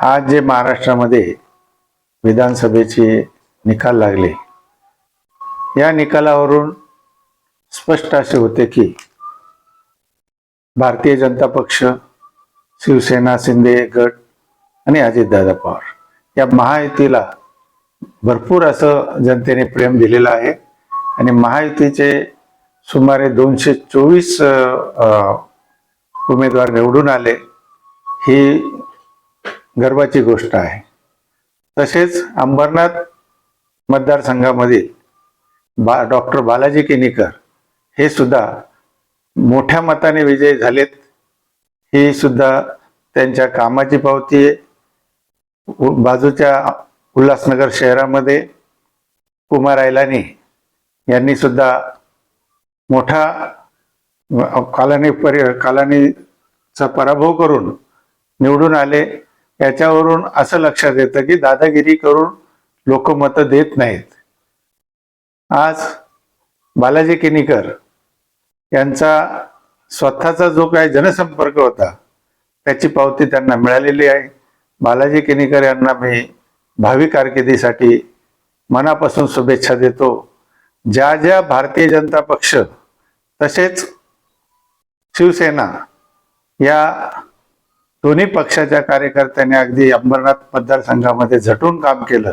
आज जे महाराष्ट्रामध्ये विधानसभेचे निकाल लागले या निकालावरून स्पष्ट असे होते की भारतीय जनता पक्ष शिवसेना शिंदे गट आणि अजितदादा पवार या महायुतीला भरपूर असं जनतेने प्रेम दिलेलं आहे आणि महायुतीचे सुमारे दोनशे चोवीस उमेदवार निवडून आले ही गर्वाची गोष्ट आहे. तसेच अंबरनाथ मतदारसंघामधील बा डॉक्टर बालाजी केनीकर हे सुद्धा मोठ्या मताने विजयी झालेत. ही सुद्धा त्यांच्या कामाची पावती आहे बाजूच्या उल्हासनगर शहरामध्ये कुमार ऐलानी यांनी सुद्धा मोठा कालानी परि कालानीचा पराभव करून निवडून आले. याच्यावरून असं लक्षात येतं की दादागिरी करून लोक मतं देत नाहीत. आज बालाजी किनीकर यांचा स्वतःचा जो काही जनसंपर्क होता त्याची पावती त्यांना मिळालेली आहे. बालाजी किनीकर यांना मी भावी कारकिर्दीसाठी मनापासून शुभेच्छा देतो. ज्या ज्या भारतीय जनता पक्ष तसेच शिवसेना या दोन्ही पक्षाच्या कार्यकर्त्यांनी अगदी अंबरनाथ मतदारसंघामध्ये झटून काम केलं.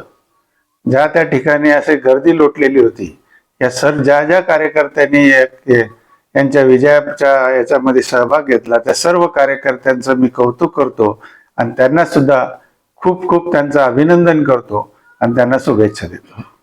ज्या त्या ठिकाणी असे गर्दी लोटलेली होती या सर ज्या ज्या कार्यकर्त्यांनी यांच्या विजयाच्या याच्यामध्ये सहभाग घेतला त्या सर्व कार्यकर्त्यांचं मी कौतुक करतो आणि त्यांना सुद्धा खूप खूप त्यांचं अभिनंदन करतो आणि त्यांना शुभेच्छा देतो.